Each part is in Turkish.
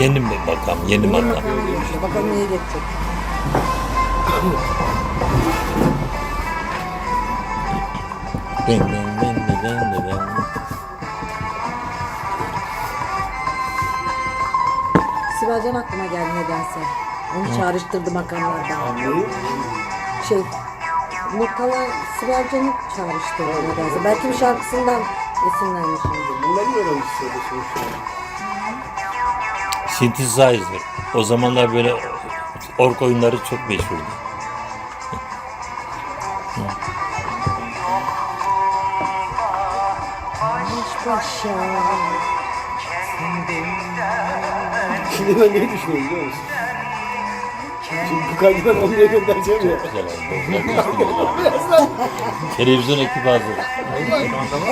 Yeni mi makam? Yeni Yeni makam. makam. Bakalım neye geçecek. Ben, ben, ben, ben, ben, ben. Sibelcan aklıma geldi nedense. Onu çağrıştırdı makamlardan. Şey, Murtala Sibelcan'ı çağrıştırdı nedense. Belki bir şarkısından esinlenmişimdir. Bunlar mı öğrenmiş söyledi sonuçta? Synthesizer. O zamanlar böyle ork oyunları çok meşhurdu. Şimdi ben neyi düşünüyorum biliyor musun? Şimdi bu kaydı ben Omni'ye göndereceğim ya. Televizyon ekibi hazır.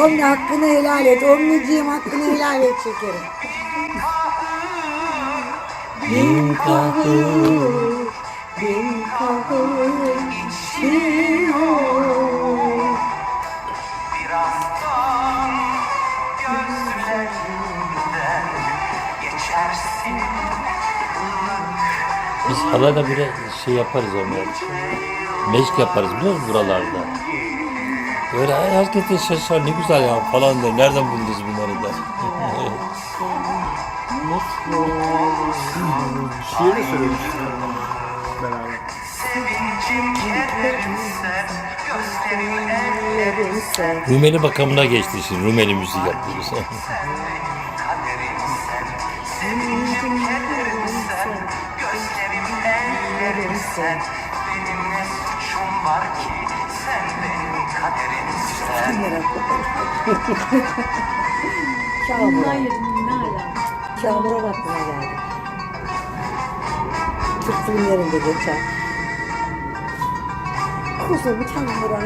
Omni hakkını helal et. Omniciğim hakkını helal et şekerim. Bin kahır, bin kahır içiyor. Birazdan gözlerinden geçersin Biz halayla bile şey yaparız onları. Meşk yaparız biliyor musun buralarda? Böyle "Ay, herkes de ne güzel ya falan der. Nereden buldunuz der. Şiir mi söylemiştin? Beraber. Rumeli makamına geçti şimdi. Rumeli müzik yapıyoruz. ellerimsen Benim ne suçum var ki Sen benim kaderimsen Kamura. Hayır, ne alaka? Kamura aklıma geldi. Türk filmlerinde geçer. Kuzum kamura.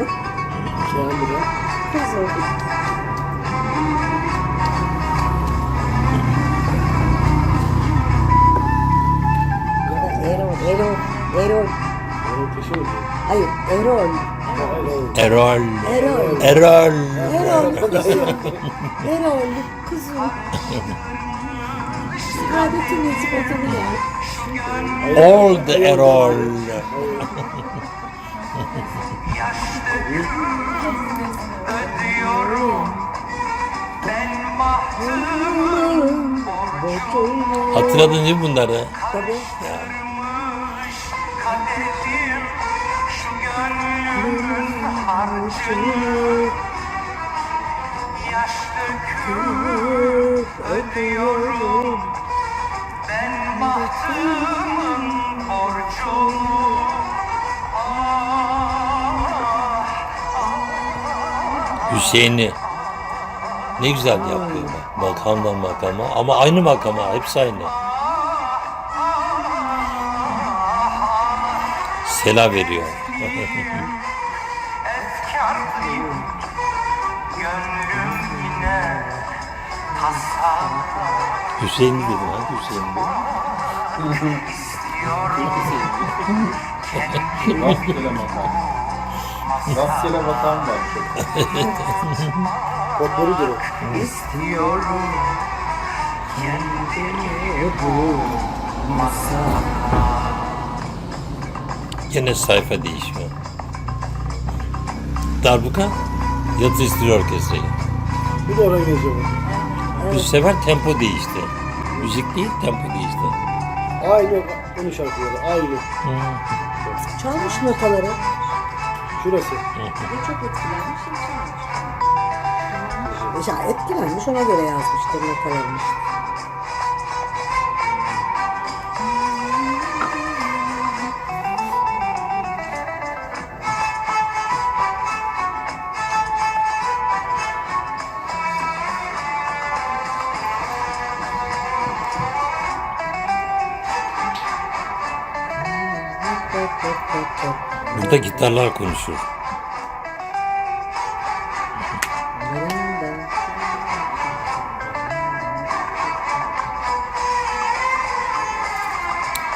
Kamura. Kuzum. Ya da Erol, Erol, Erol. Onun peşi mi? Hayır, Erol. Hayır. Erol. Erol. Erol. Erol kuzum. Erol kuzum. Old Erol. Hatırladın değil mi bunları? Tabii. Harcını Yaş döküp ödüyorum Hüseyin'i. Ne güzel yapıyor bak. Makamdan makama. Ama aynı makama. Hepsi aynı. Sela veriyor. Hüseyin dedim. Hangi Hüseyin bu? istiyorum Rastgele makam var. Kodları göre. istiyorum Yine sayfa değişmiyor. Darbuka Yatı İstiri Orkestra'yı. Bir de oraya geziyorum. Bu sefer tempo değişti. Müzik değil tempo değişti. Aynı onun şarkıları. Aynı. Çalmış notaları. Şurası. Bu çok etkilenmiş. Ya etkilenmiş ona göre yazmıştır notalarını. Burada gitarlar konuşur.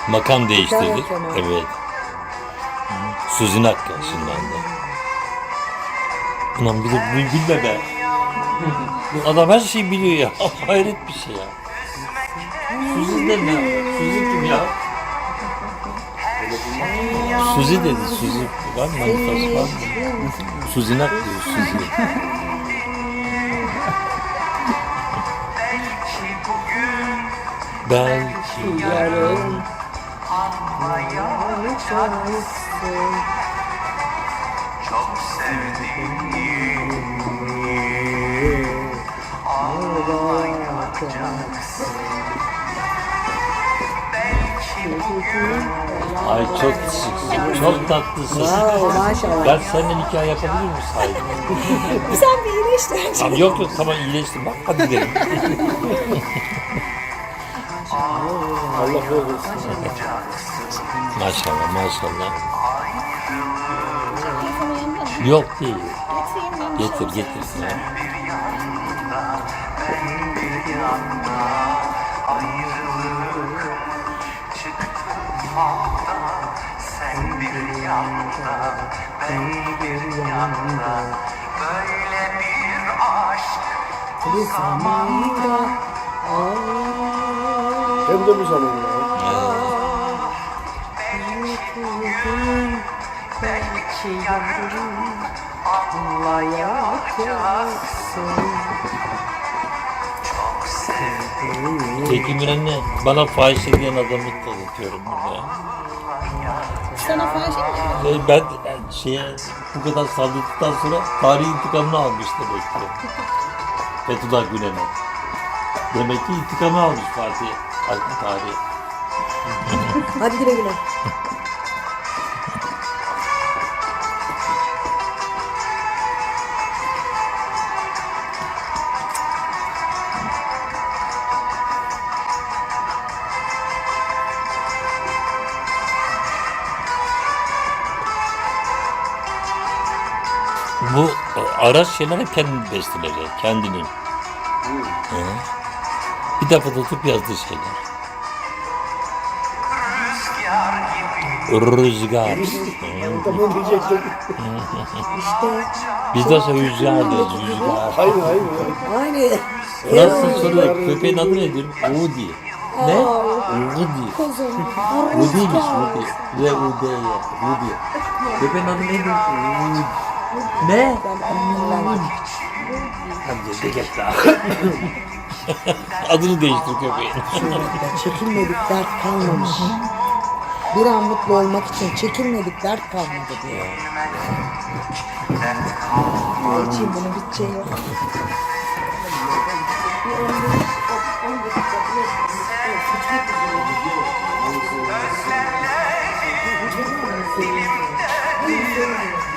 Makam keman. Evet. Suzin Hakkı ışınlandı. Ulan bir de de be. Bu adam her şeyi biliyor ya. Hayret bir şey ya. Üzmek Suzi de ne? Suzi kim ya? Suzi dedi. Suzi var mı? Manifest var mı? Suzinak diyor. Suzi. Belki yarın Çok sevdiğim Belki bugün Ay çok. Çok tatlısın. Wow, maşallah. Ben seninle nikah yapabilir miyim sahibi? Sen bir iyileştir. Tamam yok yok tamam iyileştim bak hadi gidelim. Allah razı olsun. Maşallah maşallah. Yok değil. Getir getir. Ya. bir yanda Ben bir yanda Ayrılık Çıktı falda Sen bir yanda Ben bir yanda Böyle bir aşk Bu zamanda Hem de bu zamanda. Belki yarın Anlayacaksın Tekin Müren'le bana fahişe diyen adamı tanıtıyorum burada. Sana fahişe mi? Ve ben yani şeye bu kadar saldırdıktan sonra tarihi intikamını almış demek ki. Fethullah Gülen'e. Demek ki intikamı almış Fatih Tarihi. Hadi güle güle. Bu araç şeyler hep kendinin besteleri, kendinin. Hı. Bir defa da tutup yazdığı şeyler. Rüzgar gibi Rüzgar. Hı. Tam onu diyecektim. Biz de sonra rüzgar diyoruz, rüzgar. Hayır hayır. hayır. Aynı. Fransız soruyor, köpeğin adı nedir? Udi. Ne? Udi. Udi'ymiş, Udi. Ve Udi'ye, Udi. Köpeğin adı nedir? Udi. Ne? Hadi de git daha. Adını değiştir köpeğin. Çekilmedik dert kalmamış. Bir an mutlu olmak için çekilmedik dert kalmadı diyor. Ne için bunun biteceği yok.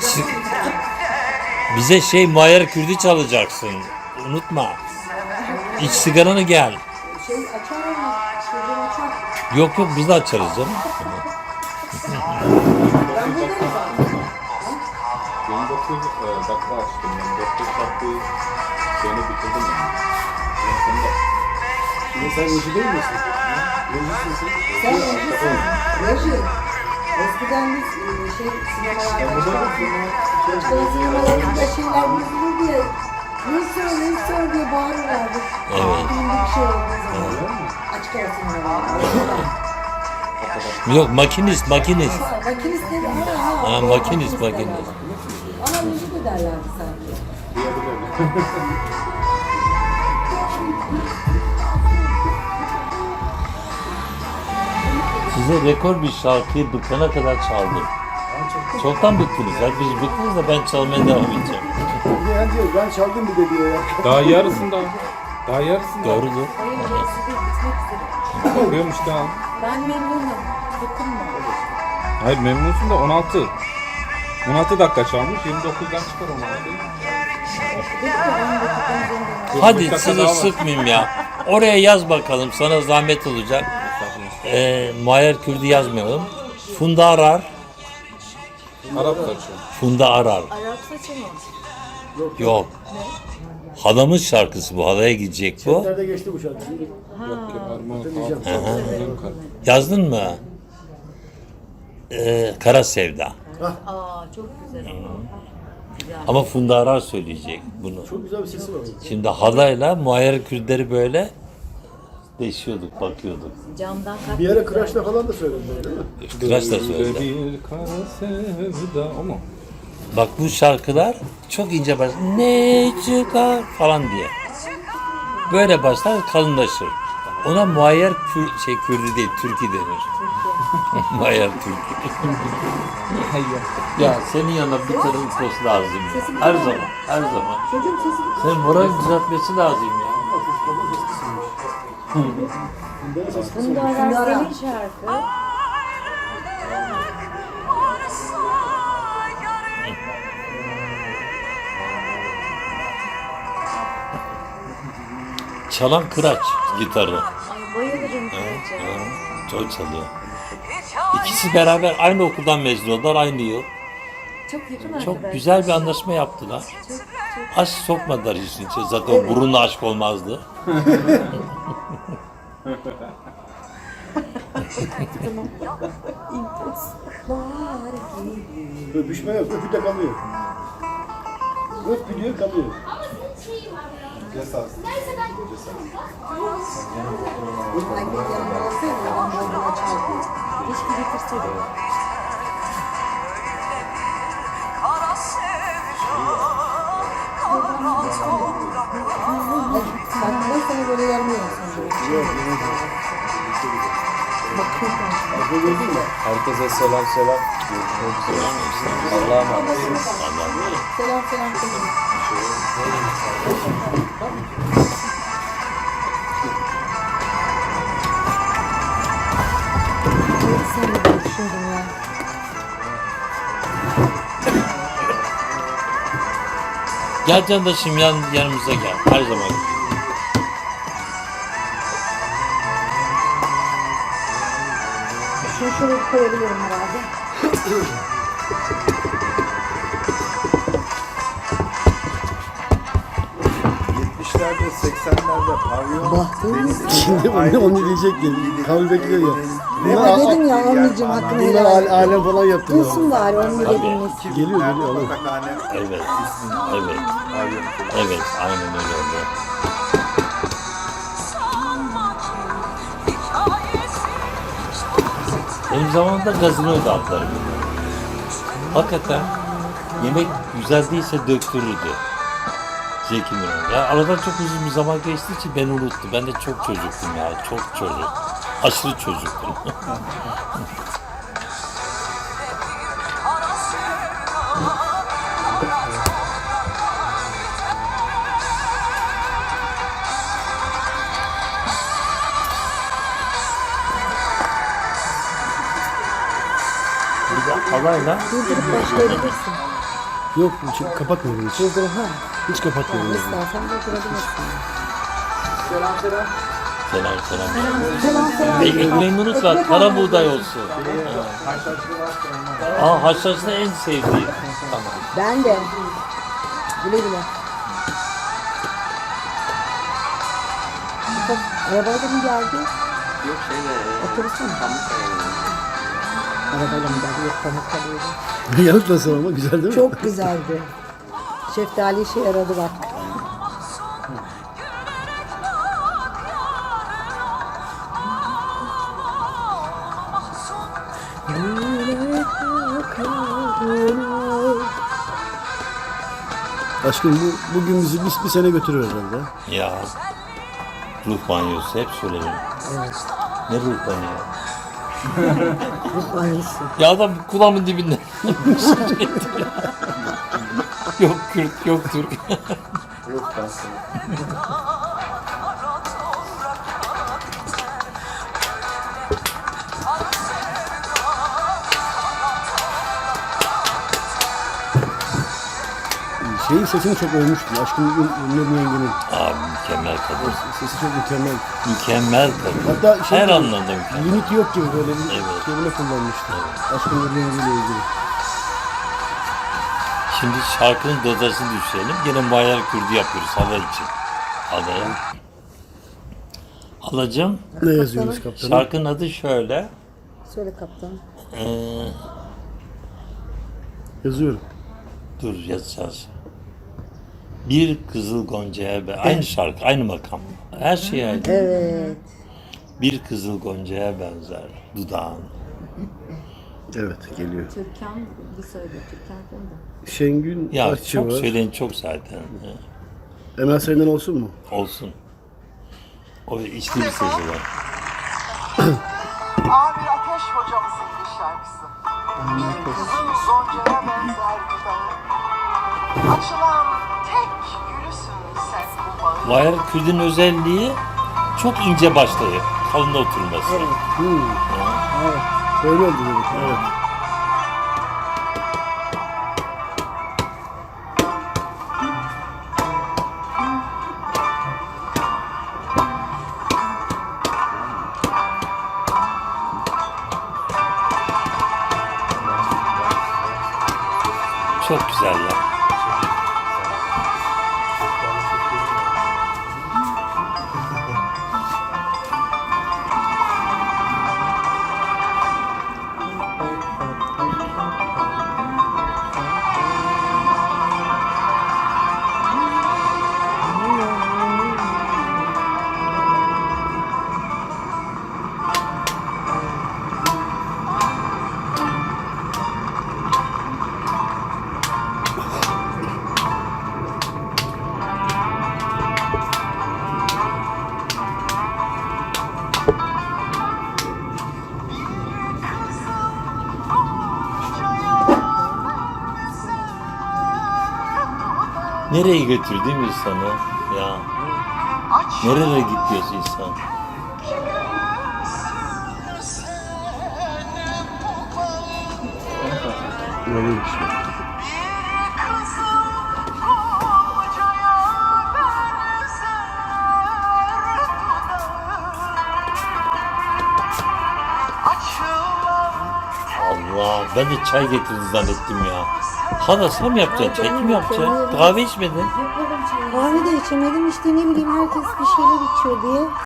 Şi- Bize şey Mayer Kürdi çalacaksın. Unutma. İç sigaranı gel. Şey açar ama çocuğum açar. Yok yok biz de açarız canım. Ben buradayım. 29 e, dakika açtım ben. 4 dakikayı seni bitirdim seni de- Şimdi sen Reji değil misin? Rejisin sen. Sen rejisin. Reji. Eskiden biz e, şey sinemalarda çıkarttık. Çocuklar sinemalarında şeyler yazılır diye Rüzgar, Rüzgar diye bağırırlardı. Evet. Bir şey olduğu zaman. Açık ara sinemalarda. Yok makinist makinist. Makinist dedi. Ha, ha, makinist, makinist. Ama reji de derlerdi sanki. Size rekor bir şarkıyı bıkana kadar çaldım. Çoktan bıktınız. Hepiniz bıktınız da ben çalmaya devam edeceğim. Yani diyor ben çaldım bir de diyor ya. Daha yarısında. Daha yarısında. Doğrudur. Bakıyorum işte al. Ben memnunum. Dokunma. Hayır memnunsun da 16. 16 dakika çalmış. 29'dan çıkar 16. Hadi sizi sıkmayayım ya. Oraya yaz bakalım. Sana zahmet olacak. Ee, Mayer Kürdi yazmayalım. Funda arar. Arap saçı. Funda arar. Arap saçı mı? Yok. Halamın şarkısı bu. Halaya gidecek bu. Nerede geçti bu şarkı? Yazdın mı? Ee, Kara Sevda. Aa çok güzel ama. Ama Funda Arar söyleyecek bunu. Çok güzel bir sesi var. Şimdi halayla muayyer Kürtleri böyle Deşiyorduk, bakıyorduk. Camdan kalk. Bir ara Kıraç'ta falan da söylediler değil mi? Kıraç da söyledi. Bir kara sevda o mu? Bak bu şarkılar çok ince başlar. Ne çıkar falan diye. Böyle başlar kalınlaşır. Ona muayyer kür, şey Kürdü değil, Türkü denir. muayyer Türkü. ya senin yanında bir kadın post lazım ya. Her zaman, her zaman. Çocuğum sesi Senin moral düzeltmesi lazım ya. Bunda ara senin şarkı. Çalan kıraç gitarı. Ay bayılırım Çok çalıyor. İkisi beraber aynı okuldan mezun oldular aynı yıl. Çok yakın. Çok güzel bir anlaşma yaptılar. Aşk sokmadılar işin içine. Zaten burunla aşk olmazdı. Öpüşme yok, öpü de kalıyor. Öp biliyor kalıyor. anne yanına alsaydı. Keşke getirseydim. Ay, Sen? Herkese selam selam. Görüşmek üzere. Allah'a emanet. Selam selam ya. Gel candaşım yan, yanımıza gel. Her zaman. Şunu şuraya koyabiliyorum herhalde. Şimdi onu, onu diyecek gibi. Kavga bekliyor ya. Ya dedim ya anneciğim hakkını Bunlar helal al- et. alem falan yaptı ya. Dursun bari onu dediniz. Geliyor geliyor alıyor. Evet. Evet. Evet. Aynen öyle oldu. Benim zamanımda gazinoydu adları. Hakikaten yemek güzel değilse döktürürdü. Zeki Müren. Ya aradan çok uzun bir zaman geçtiği için beni unuttu. Ben de çok çocuktum ya. Çok çocuk. Aşırı çocuktum. Halayla Durdurup başlayabilirsin. Yok hiç kapatmıyorum hiç. Durdur ha. Hiç kapatmıyorum. yani. İstersen durdurabilirsin. selam selam. Selam selam. E, ekmeğimi unutma. Kara buğday olsun. Aa haşhaşlı en sevdiğim. Tamam. Ben de. Güle güle. Bak, arabayla mı geldi? Yok şeyle Otobüsle mi? Arabayla mı geldi? Yok Pamukkale'ydi. Yanıt nasıl ama güzel değil mi? Çok güzeldi. Şeftali işe yaradı bak. Aşkım bu, bugün bizi bir, bir sene götürür herhalde. Ya. Ruh banyosu hep söylerim. Ne ruh banyosu? Ya adam kulağımın dibinde. yok Kürt, yok Türk. Şeyin sesini çok övmüştüm. Aşkım Nurmu yengenin. Abi mükemmel kadın. Sesi çok mükemmel. Mükemmel kadın. Hatta şey Her diyor, anlamda mükemmel. Limit yok gibi böyle bir Evet. kelime kullanmıştı. Aşkım Nurmu yengeyle ilgili. Şimdi şarkının dodasını düşürelim. Yine Mayar Kürdü yapıyoruz hava için. Havaya. Alacağım. Ne yazıyoruz kaptanım? Şarkının adı şöyle. Söyle kaptan. Ee, Yazıyorum. dur yazacağız. Bir kızıl goncaya be. Aynı şarkı, aynı makam. Her şey aynı. Evet. Bir kızıl goncaya benzer dudağın. Evet geliyor. Türkan bir söyle. Türkan kimdi? Şengün Ya Akçı çok var. söyleyen çok zaten. Emel Sayın'dan olsun mu? Olsun. O içli bir sözü var. Abi Ateş hocamızın bir şarkısı. Bir kızıl zoncaya benzer dudağı. Açılan tek gülüsün sen bu bağın. Vayar Kürdün özelliği çok ince başlı, kalın oturması. Hmm. Evet. Böyle oldu dedik. Evet. Nereye götürdü mi insanı? Ya nerelere gidiyorsun insan? Öyleymiş. Allah ben de çay getirdin zannettim ya. Hala sen mi yapacaksın? Çay kim yapacak? Kahve içmedin. Kahve de içemedim işte ne bileyim herkes bir şeyler içiyor diye